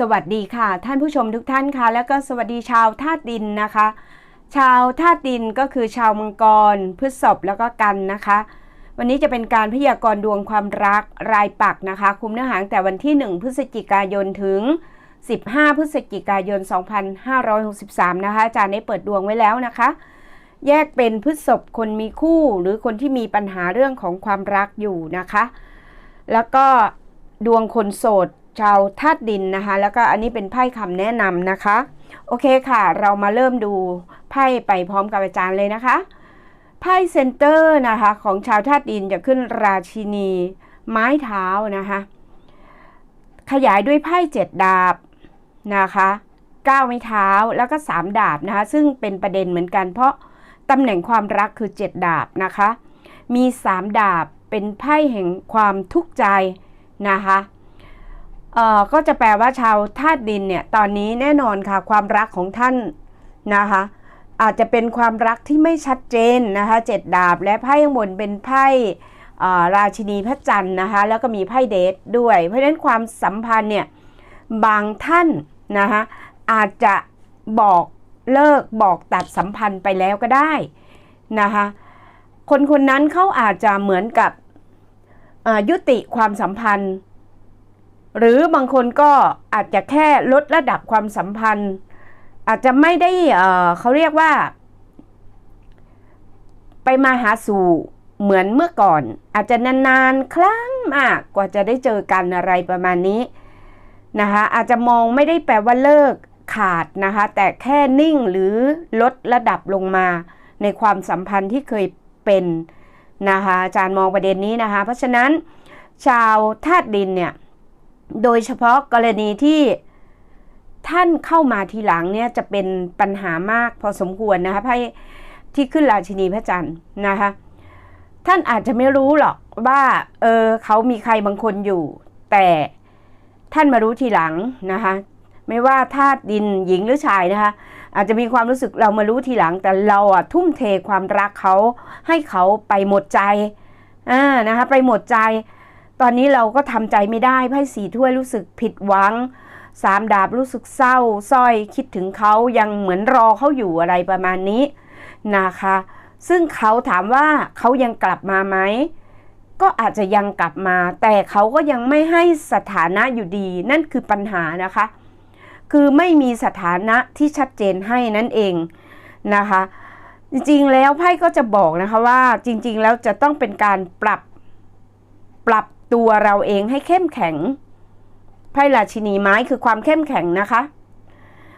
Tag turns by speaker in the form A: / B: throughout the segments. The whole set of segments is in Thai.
A: สวัสดีค่ะ ท่านผู้ชมทุกท่านค่ะ แล้วก็สวัสดีชาวธาตุดินนะคะ ชาวธาตุดินก็คือชาวมังกรพฤษภแล้วก็กันนะคะ วันนี้จะเป็นการพยากรณ์ดวงความรักรายปักนะคะ คุมเนื้อหางแต่วันที่ 1 พฤศจิกายนถึง 15 พฤศจิกายน 2563 นะคะอาจารย์ได้เปิดดวงไว้แล้วนะคะ แยกเป็นพฤษภคนมีคู่ หรือคนที่มีปัญหาเรื่องของความรักอยู่นะคะ แล้วก็ดวงคนโสด ชาวธาตุดินนะคะ แล้วก็อันนี้เป็นไพ่คำแนะนำนะคะ โอเคค่ะ เรามาเริ่มดูไพ่ไปพร้อมกับอาจารย์เลยนะคะ ไพ่เซนเตอร์นะคะของชาวธาตุดินจะขึ้นราชินี ไม้เท้านะคะ ขยายด้วยไพ่เจ็ดดาบนะคะก้าวไม้เท้าแล้วก็สามดาบนะคะ ซึ่งเป็นประเด็นเหมือนกัน เพราะตำแหน่งความรักคือเจ็ดดาบนะคะ มีสามดาบเป็นไพ่แห่งความทุกข์ใจนะคะ ก็จะแปลว่าชาวธาตุดินเนี่ยตอนนี้แน่นอนค่ะความรักของท่านนะคะอาจจะเป็นความรักที่ไม่ชัดเจนนะคะเจ็ดดาบและไพ่ข้างบนเป็นไพ่ราชินีพระจันทร์นะคะแล้วก็มีไพ่เดทด้วย เพราะฉะนั้นความสัมพันธ์เนี่ยบางท่านนะคะอาจจะบอกเลิกบอกตัดสัมพันธ์ไปแล้วก็ได้นะคะคนคนนั้นเขาอาจจะเหมือนกับยุติความสัมพันธ์ หรือบางคนก็อาจจะแค่ลดระดับความสัมพันธ์ อาจจะไม่ได้เเขาเรียกว่า ไปมาหาสู่เหมือนเมื่อก่อน อาจจะนานๆ ครั้งมากกว่าจะได้เจอกันอะไรประมาณนี้นะคะอาจจะมองไม่ได้แปลว่าเลิกขาดนะคะแต่แค่นิ่งหรือลดระดับลงมาในความสัมพันธ์ที่เคยเป็นนะคะอาจารย์มองประเด็นนี้นะคะ เพราะฉะนั้นชาวธาตุดินเนี่ย โดยเฉพาะกรณีที่ท่านเข้ามาทีหลังเนี่ยจะเป็นปัญหามากพอสมควรนะคะไพ่ที่ขึ้นราชินีพระจันทร์นะคะท่านอาจจะไม่รู้หรอกว่าเออเขามีใครบางคนอยู่ แต่ท่านมารู้ทีหลังนะคะไม่ว่าธาตุดินหญิงหรือชายนะคะอาจจะมีความรู้สึกเรามารู้ทีหลัง แต่เราอะทุ่มเทความรักเขาให้เขาไปหมดใจอ่านะคะไปหมดใจ ตอนนี้เราก็ทำใจไม่ได้ไพ่สีถ้วยรู้สึกผิดหวังสามดาบรู้สึกเศร้าสร้อยคิดถึงเขายังเหมือนรอเขาอยู่อะไรประมาณนี้นะคะ ซึ่งเขาถามว่าเขายังกลับมาไหมก็อาจจะยังกลับมา แต่เขาก็ยังไม่ให้สถานะอยู่ดี นั่นคือปัญหานะคะ คือไม่มีสถานะที่ชัดเจนให้นั่นเองนะคะ จริงๆแล้วไพ่ก็จะบอกนะคะว่าจริง ๆ แล้วจะต้องเป็นการปรับปรับ ตัวเราเองให้เข้มแข็ง ไพ่ราชินีไม้คือความเข้มแข็งนะคะ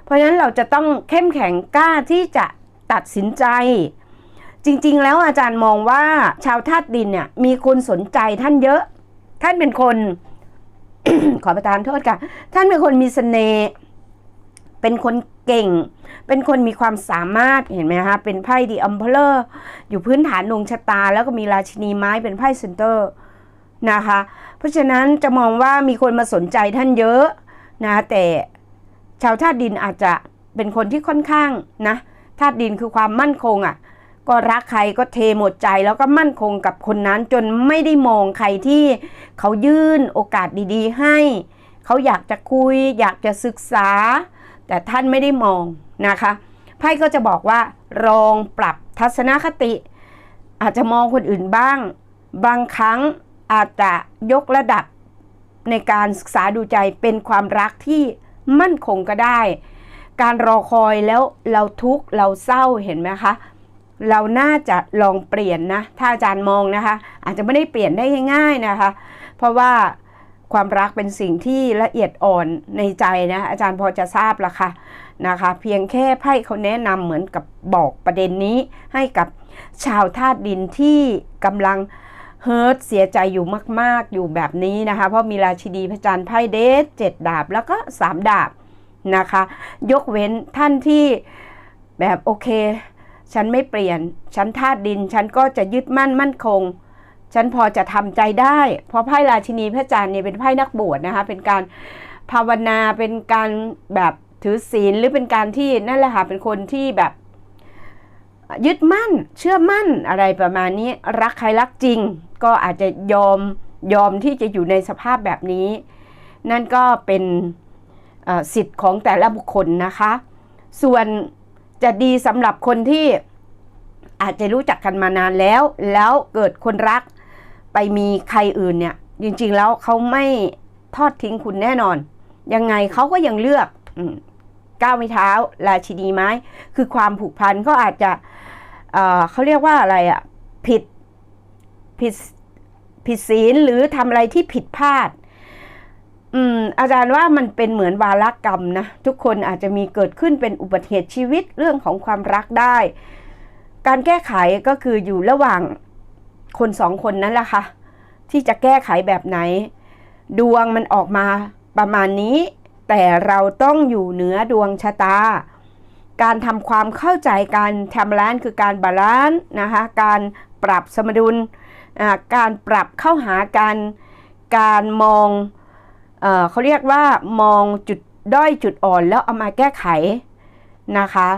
A: เพราะฉะนั้นเราจะต้องเข้มแข็งกล้าที่จะตัดสินใจ จริง ๆ แล้วอาจารย์มองว่าชาวธาตุดินเนี่ยมีคนสนใจท่านเยอะ ท่านเป็นคนขอประทานโทษค่ะ ท่านเป็นคนมีเสน่ห์ เป็นคนเก่ง เป็นคนมีความสามารถ เห็นไหมคะ เป็นไพ่ดีอัมเพลอร์ อยู่พื้นฐานดวงชะตา แล้วก็มีราชินีไม้เป็นไพ่เซนเตอร์ นะคะ เพราะฉะนั้นจะมองว่ามีคนมาสนใจท่านเยอะนะแต่ชาวธาตุดินอาจจะเป็นคนที่ค่อนข้างนะธาตุดินคือความมั่นคงอะ่ะ ก็รักใครก็เทหมดใจแล้วก็มั่นคงกับคนนั้นจนไม่ได้มองใครที่เขายื่นโอกาสดีๆ ให้ เขาอยากจะคุย อยากจะศึกษา แต่ท่านไม่ได้มองนะคะไพ่ก็จะบอกว่าลองปรับทัศนคติ อาจจะมองคนอื่นบ้าง บางครั้ง อาจจะยกระดับในการศึกษาดูใจเป็นความรักที่มั่นคงก็ได้ การรอคอยแล้วเราทุกข์เราเศร้าเห็นไหมคะ เราน่าจะลองเปลี่ยนนะ ถ้าอาจารย์มองนะคะ อาจจะไม่ได้เปลี่ยนได้ง่ายๆนะคะ เพราะว่าความรักเป็นสิ่งที่ละเอียดอ่อนในใจนะ อาจารย์พอจะทราบละค่ะนะคะ เพียงแค่ไพ่เขาแนะนำเหมือนกับบอกประเด็นนี้ให้กับชาวธาตุดินที่กำลัง เฮิร์ตเสียใจอยู่มาก ๆ อยู่แบบนี้นะคะ เพราะมีราชินีพระจันทร์ไพ่เดทเจ็ดดาบแล้วก็สามดาบนะคะ ยกเว้นท่านที่แบบโอเค ฉันไม่เปลี่ยน ฉันธาตุดิน ฉันก็จะยึดมั่นมั่นคง ฉันพอจะทำใจได้ เพราะไพ่ราชินีพระจันทร์เนี่ยเป็นไพ่นักบวชนะคะ เป็นการภาวนาเป็นการแบบถือศีลหรือเป็นการที่นั่นแหละค่ะเป็นคนที่แบบยึดมั่น เชื่อมั่นอะไรประมาณนี้รักใครรักจริง ก็อาจจะยอมยอมที่จะอยู่ในสภาพแบบนี้ นั่นก็เป็นสิทธิ์ของแต่ละบุคคลนะคะ ส่วนจะดีสำหรับคนที่อาจจะรู้จักกันมานานแล้ว แล้วเกิดคนรักไปมีใครอื่นเนี่ย จริงๆแล้วเขาไม่ทอดทิ้งคุณแน่นอน ยังไงเขาก็ยังเลือกก้าวไม่เท้า ราชินีไม้ คือความผูกพันก็อาจจะเเขาเรียกว่าอะไรอะผิด ผิดผิดศีลหรือทำอะไรที่ผิดพลาดอืมอาจารย์ว่ามันเป็นเหมือนวาระกรรมนะ ทุกคนอาจจะมีเกิดขึ้นเป็นอุบัติเหตุชีวิตเรื่องของความรักได้ การแก้ไขก็คืออยู่ระหว่างคนสองคนนั้นแหละค่ะ ที่จะแก้ไขแบบไหน ดวงมันออกมาประมาณนี้ แต่เราต้องอยู่เหนือดวงชะตา การทำความเข้าใจการทำร้านคือการบาลานซ์นะคะ การปรับสมดุล การปรับเข้าหากันการมองเอเขาเรียกว่ามองจุดด้อยจุดอ่อนแล้วเอามาแก้ไขนะคะ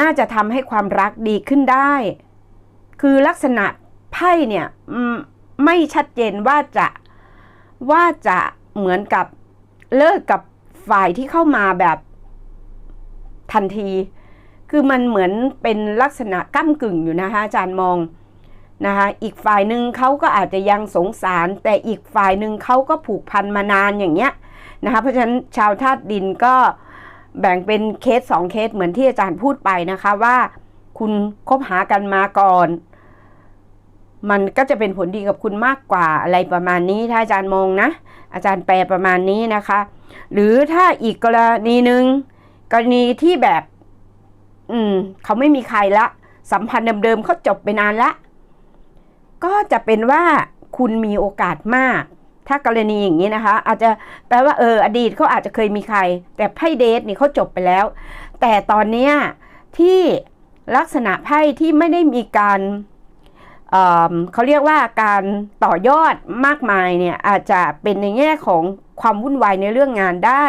A: น่าจะทำให้ความรักดีขึ้นได้ คือลักษณะไพ่เนี่ยไม่ชัดเจนว่าจะว่าจะเหมือนกับเลิกกับฝ่ายที่เข้ามาแบบทันที คือมันเหมือนเป็นลักษณะก้ากึ่งอยู่นะคะอาจารย์มอง นะคะอีกฝ่ายหนึ่งเขาก็อาจจะยังสงสาร แต่อีกฝ่ายหนึ่งเขาก็ผูกพันมานานอย่างเงี้ยนะคะเพราะฉะนั้นชาวธาตุดินก็แบ่งเป็นเคสสองเคสเหมือนที่อาจารย์พูดไปนะคะว่าคุณคบหากันมาก่อน มันก็จะเป็นผลดีกับคุณมากกว่าอะไรประมาณนี้ถ้าอาจารย์มองนะ อาจารย์แปลประมาณนี้นะคะ หรือถ้าอีกกรณีหนึ่งกรณีที่แบบ อืม เขาไม่มีใครละ สัมพันธ์เดิมๆเขาจบไปนานละ ก็จะเป็นว่าคุณมีโอกาสมาก ถ้ากรณีอย่างนี้นะคะ อาจจะแปลว่าเอออดีตเขาอาจจะเคยมีใคร แต่ไพ่เดทนี่เขาจบไปแล้ว แต่ตอนนี้ที่ลักษณะไพ่ที่ไม่ได้มีการเเขาเรียกว่าการต่อยอดมากมายเนี่ยอาจจะเป็นในแง่ของความวุ่นวายในเรื่องงานได้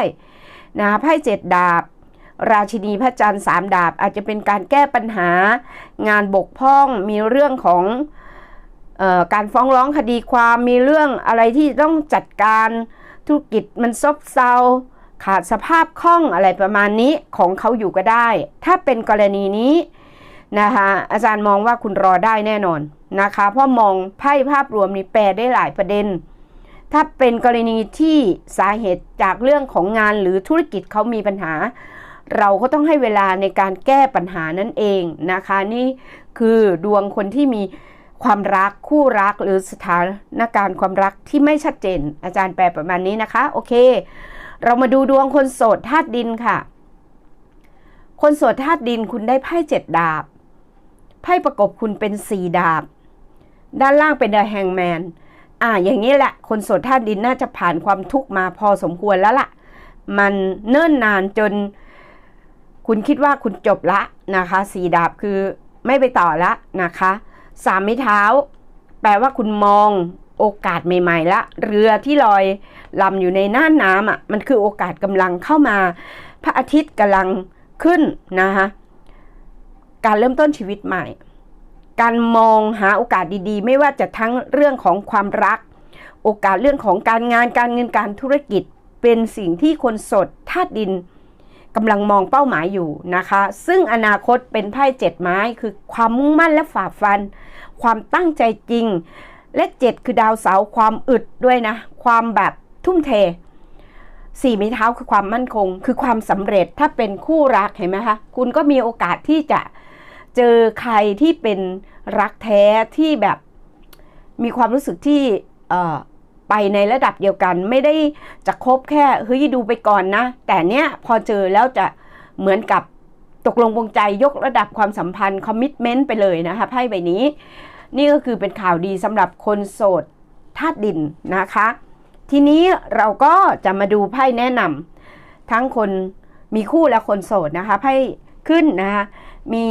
A: นะไพ่เจ็ดดาบ ราชินีพระจันทร์สามดาบ อาจจะเป็นการแก้ปัญหา งานบกพร่องมีเรื่องของ การฟ้องร้องคดีความมีเรื่องอะไรที่ต้องจัดการธุรกิจมันซบเซาขาดสภาพคล่องอะไรประมาณนี้ของเขาอยู่ก็ได้ ถ้าเป็นกรณีนี้นะคะอาจารย์มองว่าคุณรอได้แน่นอนนะคะเพราะมองไพ่ภาพรวมนี้แปลได้หลายประเด็น ถ้าเป็นกรณีที่สาเหตุจากเรื่องของงานหรือธุรกิจเขามีปัญหา เราก็ต้องให้เวลาในการแก้ปัญหานั่นเองนะคะ นี่คือดวงคนที่มี ความรักคู่รักหรือสถานการณ์ความรักที่ไม่ชัดเจน อาจารย์แปลประมาณนี้นะคะ โอเค เรามาดูดวงคนโสดธาตุดินค่ะ คนโสดธาตุดินคุณได้ไพ่เจ็ดดาบไพ่ประกบคุณเป็นสี่ดาบ ด้านล่างเป็นเดอะแฮงแมนอ่าอย่างนี้แหละ คนโสดธาตุดินน่าจะผ่านความทุกข์มาพอสมควรแล้วล่ะ มันเนิ่นนานจน คุณคิดว่าคุณจบละนะคะสี่ดาบคือไม่ไปต่อละนะคะ สามไม้เท้า แปลว่าคุณมองโอกาสใหม่ๆละเรือที่ลอยลำอยู่ในน่านน้ำอะมันคือโอกาสกำลังเข้ามา พระอาทิตย์กำลังขึ้นนะคะการเริ่มต้นชีวิตใหม่ การมองหาโอกาสดีๆ ไม่ว่าจะทั้งเรื่องของความรัก โอกาสเรื่องของการงานการเงินการธุรกิจ เป็นสิ่งที่คนสดธาตุดินกำลังมองเป้าหมายอยู่นะคะ ซึ่งอนาคตเป็นไพ่เจ็ดไม้คือความมุ่งมั่นและฝ่าฟัน ความตั้งใจจริงและเจ็ดคือดาวเสาร์ความอึดด้วยนะ ความแบบทุ่มเทสี่ไม้เท้าคือความมั่นคง คือความสำเร็จถ้าเป็นคู่รักเห็นไหมคะคุณก็มีโอกาสที่จะเจอใครที่เป็นรักแท้ที่แบบมีความรู้สึกที่เออไปในระดับเดียวกัน ไม่ได้จะคบแค่เฮ้ยดูไปก่อนนะ แต่เนี้ยพอเจอแล้วจะเหมือนกับ ตกลงปรงใจยกระดับความสัมพันธ์คอมมิชเมนต์ไปเลยนะคะไพ่ใบนี้ นี่ก็คือเป็นข่าวดีสำหรับคนโสดธาตุดินนะคะ ทีนี้เราก็จะมาดูไพ่แนะนำทั้งคนมีคู่และคนโสดนะคะไพ่ขึ้นนะคะมี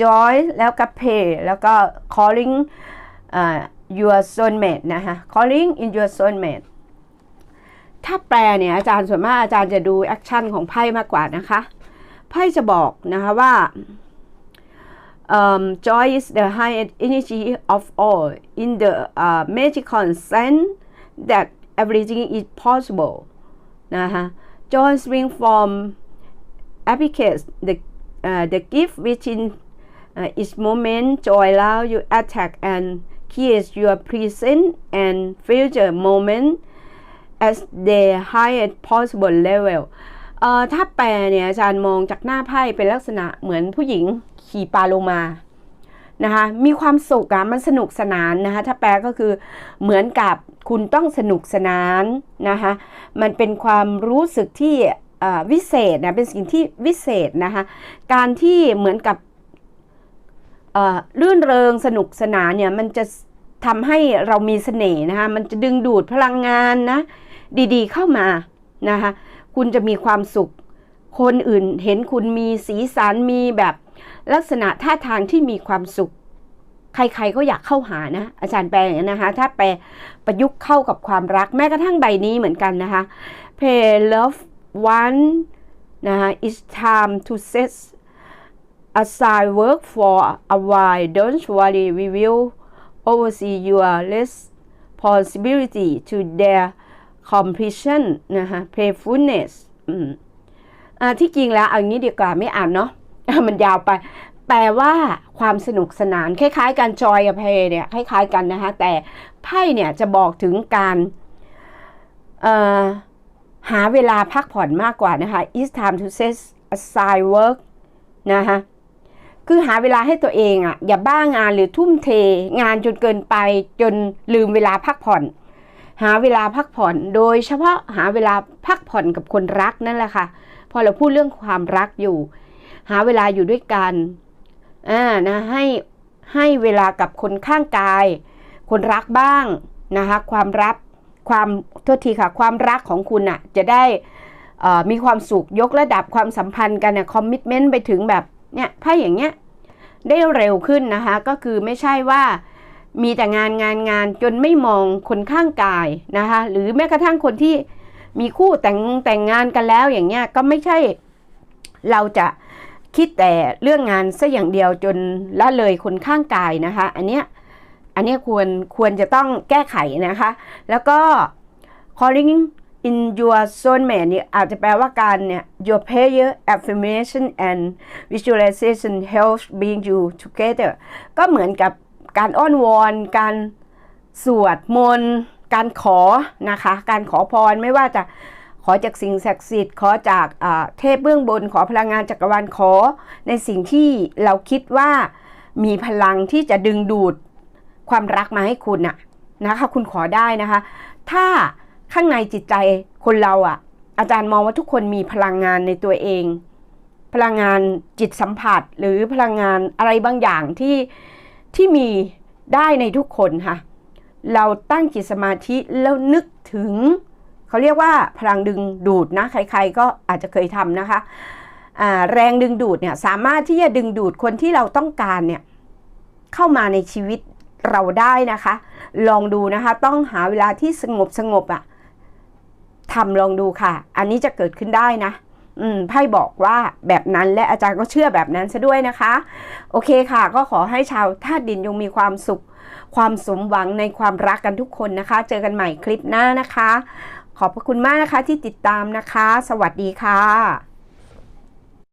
A: joy แล้วก็ pay แล้วก็ calling อ่า your soulmate นะคะ calling in your soulmate ถ้าแปลเนี่ยอาจารย์ส่วนมากอาจารย์จะดูแอคชั่นของไพ่มากกว่านะคะ ไพ่จะบอกนะคะว่า um, joy is the highest energy of all in the uh, magical sense that everything is possible นะคะ joy spring from applicates the uh, the gift within uh, its moment joy allow you attack and create your present and future moment as their highest possible level เอ่อถ้าแปลเนี่ยอาจารย์มองจากหน้าไพ่เป็นลักษณะเหมือนผู้หญิงขี่ปลาโลมานะคะมีความสุขอะมันสนุกสนานนะคะถ้าแปลก็คือเหมือนกับคุณต้องสนุกสนานนะคะมันเป็นความรู้สึกที่วิเศษนะเป็นสิ่งที่วิเศษนะคะการที่เหมือนกับเอ่อรื่นเริงสนุกสนานเนี่ยมันจะทำให้เรามีเสน่ห์นะคะมันจะดึงดูดพลังงานนะดีๆเข้ามานะคะ คุณจะมีความสุข คนอื่นเห็นคุณมีสีสันมีแบบลักษณะท่าทางที่มีความสุข ใครๆก็อยากเข้าหานะ อาจารย์แปลอย่างนั้นนะคะ ถ้าแปลประยุกต์เข้ากับความรักแม้กระทั่งใบนี้เหมือนกันนะคะ Pay love one นะคะ it's time to set aside work for a while don't worry we will oversee your responsibility to their completion นะคะ playfulness อืมอ่าที่จริงแล้วเอางี้ดีกว่าไม่อ่านเนาะมันยาวไป แปลว่าความสนุกสนาน คล้ายๆกันจอยกับเพย์เนี่ยคล้ายๆกันนะคะแต่ไพ่เนี่ยจะบอกถึงการหาเวลาพักผ่อนมากกว่านะคะ is time to set aside work นะคะคือหาเวลาให้ตัวเองอะ่ะอย่าบ้างานหรือทุ่มเทงานจนเกินไปจนลืมเวลาพักผ่อน หาเวลาพักผ่อน โดยเฉพาะหาเวลาพักผ่อนกับคนรักนั่นแหละค่ะ พอเราพูดเรื่องความรักอยู่ หาเวลาอยู่ด้วยกันอ่านะให้ให้เวลากับคนข้างกาย คนรักบ้างนะคะความรักความโทษทีค่ะความรักของคุณอะจะได้อ่อมีความสุขยกระดับความสัมพันธ์กันนี่ยคอมมิชเมนต์ไปถึงแบบเนี่ยไพ่อย่างเงี้ยได้เร็วขึ้นนะคะ ก็คือไม่ใช่ว่า มีแต่งานงานงานจนไม่มองคนข้างกายนะคะ หรือแม้กระทั่งคนที่มีคู่แต่งแต่งงานกันแล้วอย่างเงี้ยก็ไม่ใช่เราจะคิดแต่เรื่องงานซะอย่างเดียวจนละเลยคนข้างกายนะคะ อันเนี้ยอันเนี้ยควรควรจะต้องแก้ไขนะคะ แล้วก็ calling in your soulmate เนี่ยอาจจะแปลว่าการเนี่ย your prayer affirmation and visualization helps bring you together ก็เหมือนกับ การอ้อนวอน การสวดมนต์การขอนะคะ การขอพรไม่ว่าจะขอจากสิ่งศักดิ์สิทธิ์ขอจากเทพเบื้องบนขอพลังงานจักรวาลขอ ในสิ่งที่เราคิดว่ามีพลังที่จะดึงดูดความรักมาให้คุณน่ะนะคะ คุณขอได้นะคะ ถ้าข้างในจิตใจคนเราอะ อาจารย์มองว่าทุกคนมีพลังงานในตัวเอง พลังงานจิตสัมผัสหรือพลังงานอะไรบางอย่างที่ ที่มีได้ในทุกคนค่ะ เราตั้งจิตสมาธิแล้วนึกถึง เขาเรียกว่าพลังดึงดูดนะ ใครๆก็อาจจะเคยทำนะคะแรงดึงดูดเนี่ยสามารถที่จะดึงดูดคนที่เราต้องการเนี่ยเข้ามาในชีวิตเราได้นะคะ ลองดูนะคะ ต้องหาเวลาที่สงบสงบอะ่ะทำลองดูค่ะ อันนี้จะเกิดขึ้นได้นะ อืมไพ่บอกว่าแบบนั้นและอาจารย์ก็เชื่อแบบนั้นซะด้วยนะคะ โอเคค่ะ ก็ขอให้ชาวธาตุดินยงมีความสุข ความสมหวังในความรักกันทุกคนนะคะ เจอกันใหม่คลิปหน้านะคะ ขอบพระคุณมากนะคะที่ติดตามนะคะ สวัสดีค่ะ